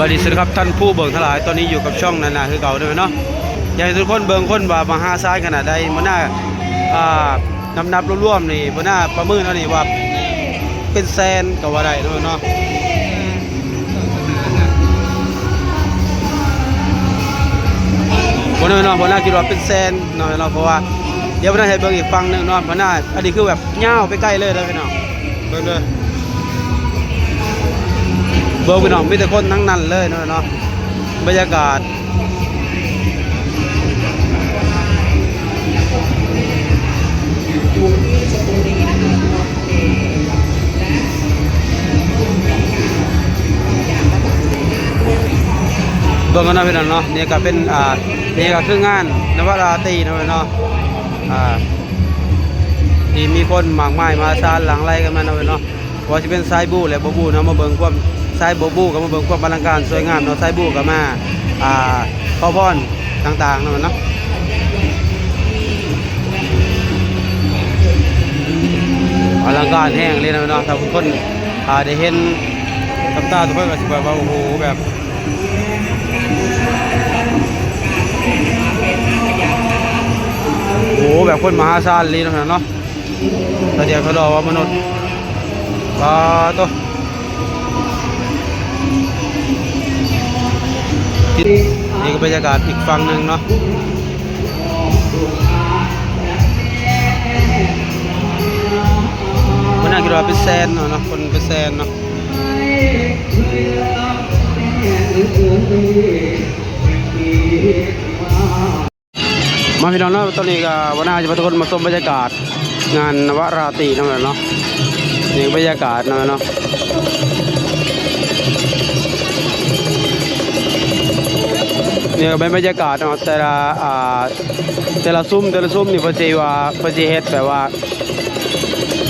บริสุทธิ์ครับท่านผู้เบิ่งทั้งหลายตอนนี้อยู่กับช่องนานาคือเก่าด้วยเนาะอยากให้ทุกคนเบิ่งคนว่ามาหาซ้ายขนาดใดมันน่าอ่านำนับรวมๆนี่มันน่าประเมินเอานี่ว่าเป็นแสนก็ว่าได้เนาะเนาะบ่เนาะเนาะบ่น่าคิดว่าเป็นแสนเนาะเนาะเพราะว่าเดี๋ยวบ่น่าให้เบิ่งอีกฝั่งหนึ่งเนาะบ่น่าอันนี้คือแบบยาไปใกล้เลยเด้อพี่น้องเบิ่งเด้อ เบอร์พี่น้องมีแต่คนทั้งนั้นเลยเนาะเนาะบรรยากาศเบิ่งกันเนะพี่น้องเนาะนี่ก็เป็นอ่านี่ก็คืองานนวราตรีเนาะเนาะอ่าที่มีคนมากมายมาซานหลังไล่กันมาเนาะเนาะว่าสิเป็นสายบูและบ่บูเนาะมาเบิ่งความ สายบ่บูก็มาเบิ่งความอลังการสวยงามเนาะสายบูก็มาอ่าขอพรต่างๆเนาะเนาะอลังการแห้งเลยนะเนาะถ้าทุกคนอ่าได้เห็นกับตาทุกคนก็สิแบบว่าโอ้โหแบบโอ้โหแบบคนมหาศาลเลยนะเนาะแต่เดี๋ยวเขารอว่ามนุษย์ปลาตัว นี่ก็บรรยากาศอีกฝั่งหนึ่งเนาะมันน่าคิดว่าเป็นแซนเนาะเนาะคนเป็นแซนเนาะมาพี่น้องเนาะตอนนี้ก็วันหน้าจะพาทุกคนมาชมบรรยากาศ งานนวราตรีเนาะเนาะนี่บรรยากาศเนาะเนาะ นี่ก็เป็นบรรยากาศเนาะแต่ละอ่าแต่ละซุ้มแต่ละซุ้มนี่พอจีว่าพอจีเฮ็ดแบบว่า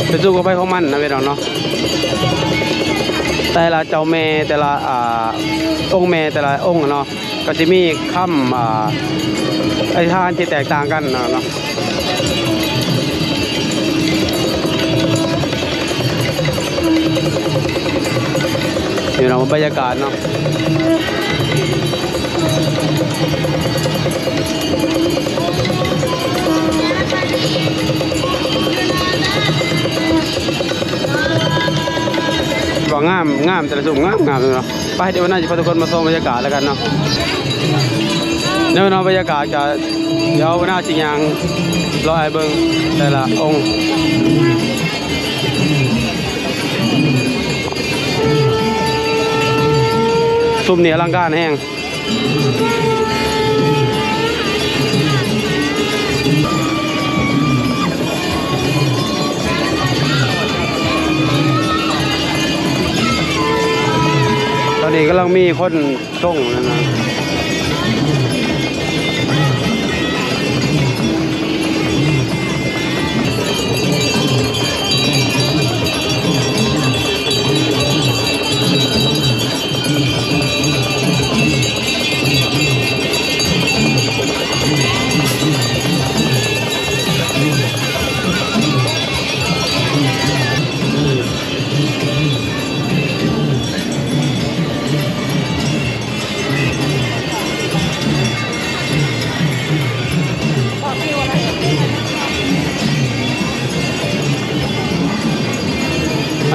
เป็นซุ้มของไปของมันนะพี่น้องเนาะแต่ละเจ้าแม่แต่ละอ่าองค์แม่แต่ละองค์เนาะก็จะมีคำอ่าไอ้ทานที่แตกต่างกันนะเนาะอยู่เนาบรรยากาศเนาะ ว่างามงามแต่ละสุ่มงามงามเลยเนาะไปเดี๋ยววันหน้าจะพาทุกคนมาชมบรรยากาศแล้วกันเนาะเนื้อน้องบรรยากาศจะเดี๋ยวหน้าชิงยางรอไอ้เบิ้งแต่ละองค์ซุ่มเหนียอลังการแห้ง นี่กำลังมีคนส่งนะนะ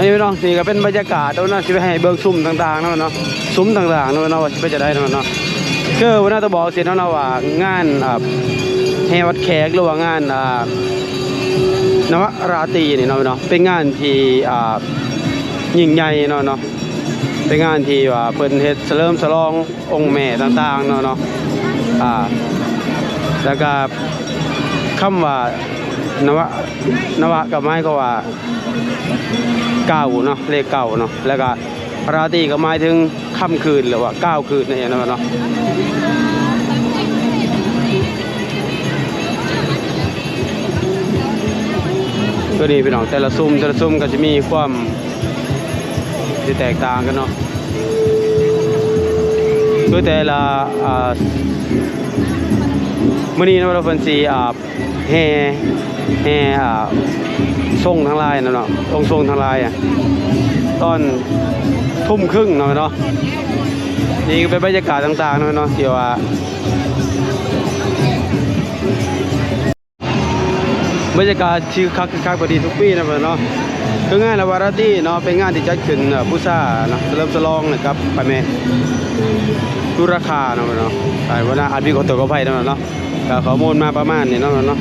นนี้พี่น้องนี่ก็เป็นบรรยากาศแล้วนะสิไปให้เบิ่งซุ้มต่างๆเนาะเนาะซุ้มต่างๆเนาะเนาะว่าสิไปจะได้เนาะเนาะคือวันน่าจะบอกสิเนาะเนาะว่างานอ่าแห่วัดแขกหรือว่างานอ่านวราตรีนี่เนาะเนาะเป็นงานที่อ่ายิ่งใหญ่เนาะเนาะเป็นงานที่ว่าเพิ่นเฮ็ดเฉลิมฉลององค์แม่ต่างๆเนาะเนาะอ่าแล้วก็คำว่า นวะนวะกับไม้ก็ว่าเก้าเนาะเลขเก้าเนาะแล้วก็ราตรีก็หมายถึงค่ำคืนหรือว่าเก้าคืนนั่นะเนาะก็นี่พี่น้องแต่ละซุ้มแต่ละซุ้มก็จะมีความที่แตกต่างกันเนาะคือแต่ละอ่ามื่อนี้นะเราเป็นสีอ่าแห่ แห่ส่งทางลน์นะเนาะตรงส่งทางลน์อะตอนทุ่มครึ่งเนาะเนาะนี่ก็เป็นบรรยากาศต่างๆเนาะเนาะที่ว่าบรรยากาศชื่อคักคักพอดีทุกปีนะเนเนาะคืองานละวาราตี้เนาะเป็นงานที่จัดขึ้นเอ่อผู้ซ่าเนาะเริ่มสลองนะครับไปแม่ดูราคาเนาะเนาะไปวันน่าอาจมีคนตกก็ไปเนาะเนาะข้อมูลมาประมาณนี้เนาะเนาะ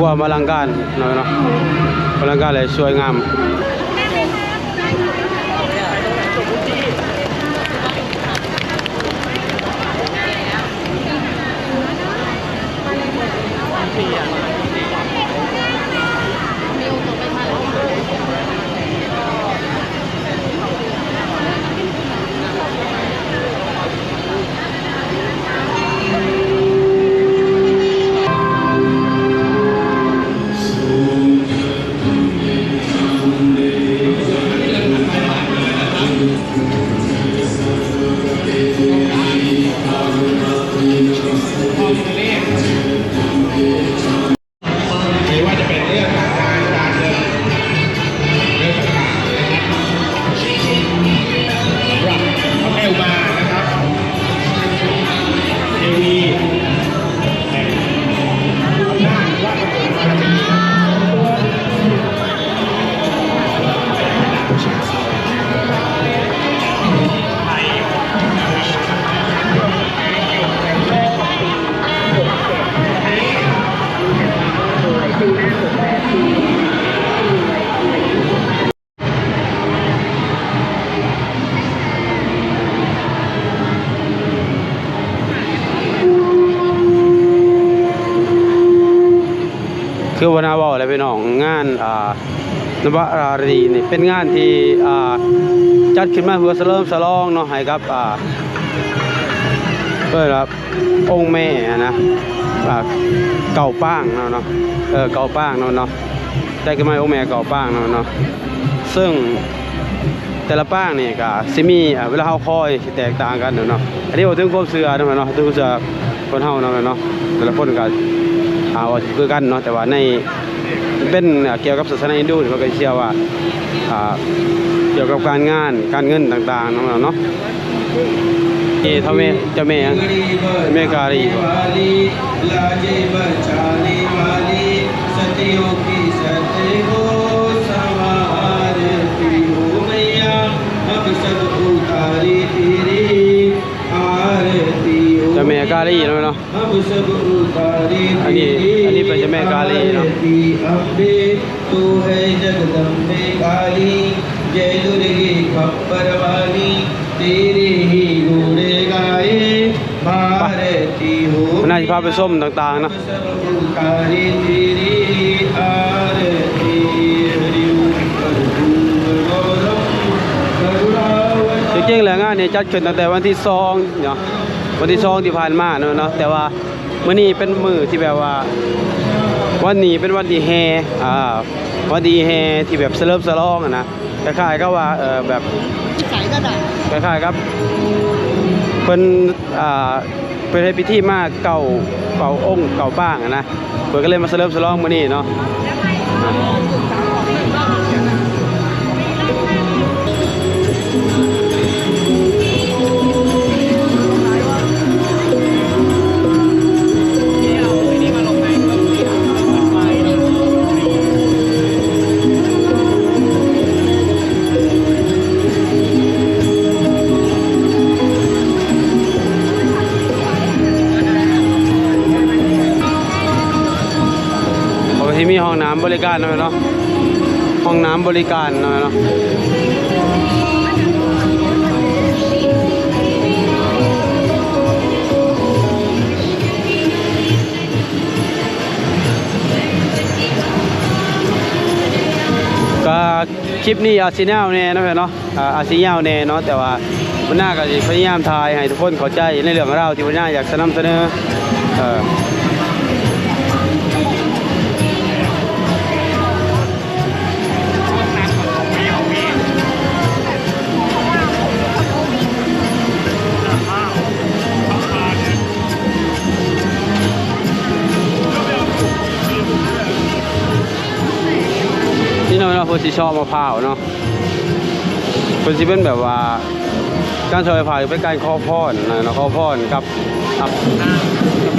ความอลังการเนาะเนาะอลังการเลยสวยงาม นวรารีนี่เป็นงานที่จัดขึ้นมาเพื่อเสริมสลองเนาะให้กับเพื่อรับองค์แม่นะเก่าป้างเนาะเนาะเออเก่าป้างเนาะเนาะได้ขึ้นมาองค์แม่เก่าป้างเนาะเนาะซึ่งแต่ละป้างนี่ก็สิมี่เวลาเฮาคอยแตกต่างกันเนาะอันนี้บ่ถึงความเชื่อเนาะเนาะถึงความเชื่อคนเฮาเนาะเนาะแต่ละคนก็อาว่าคือกันเนาะแต่ว่าใน เป็นเกี่ยวกับศาสนาฮินดูหรือนก็เชื่อว่าเกี่ยวกับการงานการเงินต่างๆนั่นเนาะที่ทำแม่เจ้าแม่แม่การีจ้าแม่การีนะเนาะอันนี้ ะ अब सब उतारी अनी- अनी पे जमे काली ना। आरती अम्बे तू है जगदम्बे काली जय दुर्गे खप्पर वाली तेरे ही गुण गाए भारती हो มันน่าจะพาไปส้มต่างๆเนาะ सब पुकारे तेरी आरती हरि ओम कर्पूर गौरम करुणावतारम จริงๆแล้วงานนี้จัดขึ้นตั้งแต่วันที่สองเนาะวันที่สองที่ผ่านมาเนาะเนาะแต่ว่ามื้อนี้เป็นมื้อที่แบบว่า วันนี้เป็นวันดีแฮอ่าวันดีแฮที่แบบเสลิมสลองอะนะคล้ายๆก็ว่าเออแบบใส่ก็ได้คล้ายๆครับเพิ่นอ่าเพิ่นให้พิธีมาเก่าเก่าองค์เก่าบ้างอะนะเพิ่นก็เลยมาเสริมสลองมื้อนี้เนาะ ห้องน้ำบริการเนาะเนาะห้องน้ำบริการเนาะเนาะก็คลิปนี้อาจสิยาวแน่เนาะแม่อนเนาะอาอาจสิยาวแน่เนาะแต่ว่าวันหน้าก็พยายามถ่ายให้ทุกคนเข้าใจในเรื่องราวที่วันหน้าอยากนำเสนอ นี่เนาะเนาะเพิ่นสิชอบมะพร้าวเนาะเพิ่นสิเป็นแบบว่าการชอยมะพร้าวเป็นการข้อพ่อนะเนาะข้อพ่อนกับกับเนาะ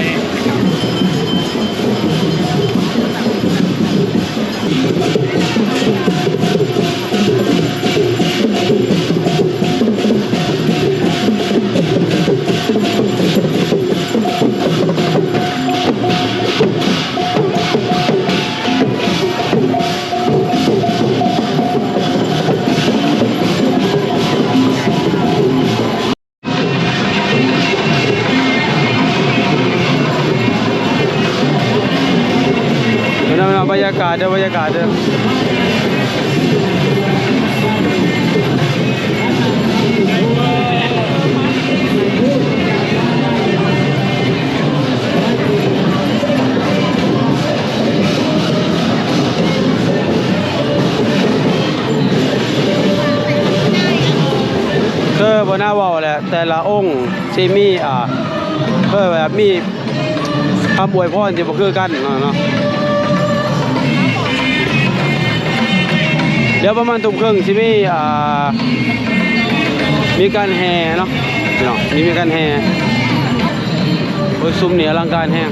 เบรรยากาศเด้อบรรยากาศเด้อคือบ่น่าว้าแหละแต่ละองค์สิมีอ่าเพื่อแบบมีคำอวยพรที่บ่คือกันเนาะ เดี๋ยวประมาณทุ่มครึ่งที่มีอ่ามีการแห่เนาะพี่น้องนี่มีการแห่โอ้ยซุ้มเหนียอลังการแห้ง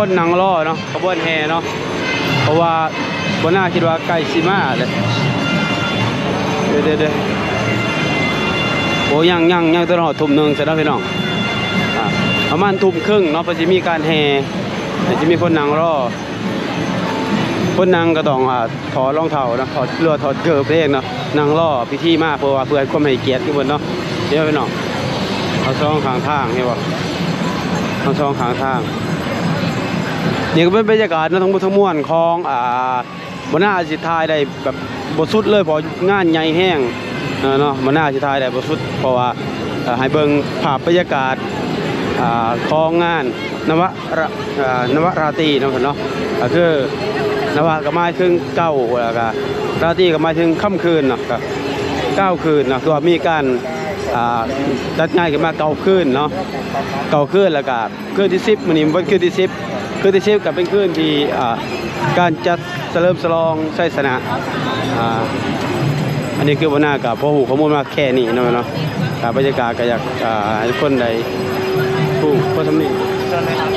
อนนี้คิดมีคนนั่งรอเนาะขบวนแห่เนาะเพราะว่าบนหน้าคิดว่าใกล้สิมาเลยเดี๋ยวเดี๋ยวเดี๋ยวโอ้ยังยังยังตลอดทุ่มหนึ่งเสร็จแล้วพี่น้องอะประมาณทุ่มครึ่งเนาะพอจะมีการแห่จะมีคนนั่งรอคนนังก็ต้องอ่าถอดรองเท้านะถอดเรือถอดเกลือเพลงเนาะนั่งรอพิธีมากเพื่อว่าเพื่อให้ความให้เกียรติทุกคนเนาะเดี๋ยวพี่น้องเอาซองข้างทางเห็นบ่เอาซองข้างทาง นี่ก็เป็นบรรยากาศนะทั้งหมดทั้งมวลของอ่าบนหน้าสิทายได้แบบบทสุดเลยเพองานใหญ่แห้งเออเนาะบนหน้าสิทายได้บทสุดเพราะว่าให้เบิ่งภาพบรรยากาศอ่าของงานนวระนวราตรีเนาะเนาะก็คือนวะก็หมายถึงเก้าแล้วก็ราตรีก็หมายถึงค่ำคืนเนาะก็เก้าคืนเนาะคือว่ามีการอ่าจัดงานกันมาเก้าคืนเนาะเก้าคืนแล้วก็คืนที่สิบมื้อนี้วันคืนที่สิบ คืนที่เชฟกับเป็นคืนที่การจัดเสริมสลองไส้สนะอันนี้คือวันหน้ากับพ่อหูข้อมูลมาแค่นี้เนาะเนาะกับบรรยากาศก็อยากให้คนใดผู้ผู้ทำนี่เ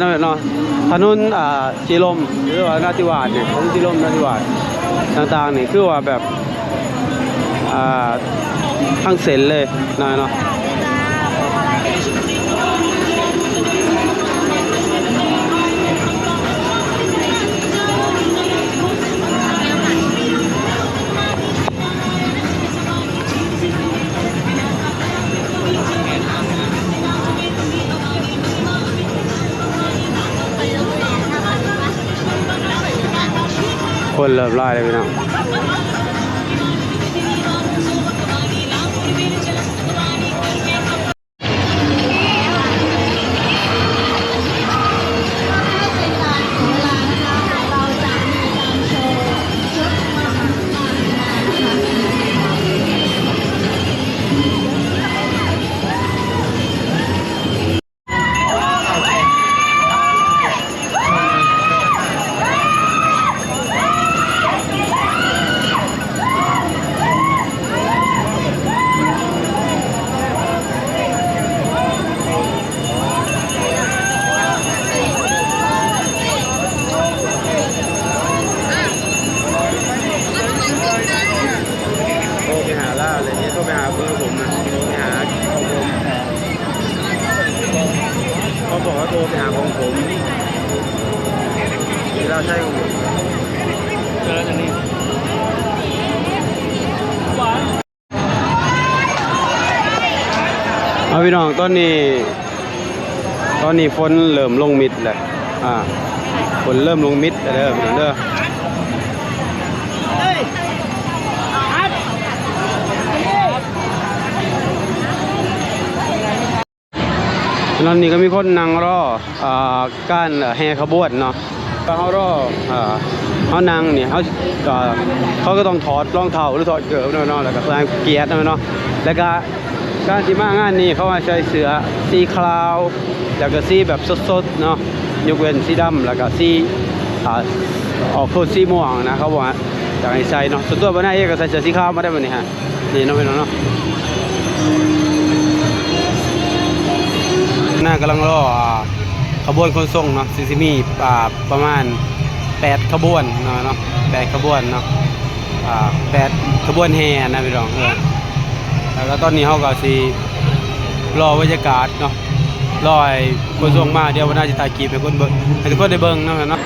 ช่ไหมเนาะถนนอ่าจีลมหรือว่านาทิวาสเนี่ยถนนจีลมนาทิวาสต่างๆนี่คือว่าแบบอ่าทั้งเส้นเลยนะเนาะ คนเริ่มไล่เลยพี่น้อง ตอนนี้ ตอนนี้ฝนเริ่มลงมิดแล้วอ่าฝนเริ่มลงมิดแล้วเด้อพี่น้องเด้อตอนนี้ก็มีคนนั่งรออ่าการแห่ขบวนเนาะก็เขารออ่าเขานั่งเนี่ยเขาเขาก็ต้องถอดรองเท้าหรือถอดเกลือเนาะเนาะแล้วก็ใส่เกียร์เนาะแล้วก็ การที่มางานนี้เขามาใช้เสือสีคราว แล้วก็สีแบบสดๆเนาะยกเว้นสีดำแล้วก็สีออกโทนสีม่วงนะเขาบอกว่าอยากให้ใส่เนาะส่วนตัวบ้านนาเองก็ใส่เสื้อสีขาวมาได้วันนี้ฮะนี่เนาะพี่น้องเนาะหน้ากำลังรอขบวนคนส่งเนาะซิซิมีอ่าประมาณ 8 ขบวนเนาะเนาะแปดขบวนเนาะแปดขบวนแห่นะพี่น้องเออ แล้วตอนนี้เขาก็สีรอบรรยากาศเนาะรอให้คนส่งมาเดี๋ยววันหน้าจะถ่ายคลิปให้คนเบิ้งให้ทุกคนได้เบิ้งเนาะเนาะ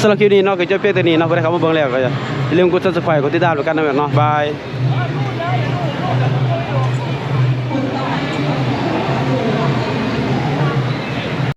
สำหรับคลิปนี้เนาะก็จะเพียงแต่นี้เนาะบ่ได้เข้ามาเบิ่งแล้วก็อย่าลืมกด Subscribe กดติดตามแล้วกันนะแม่เนาะบาย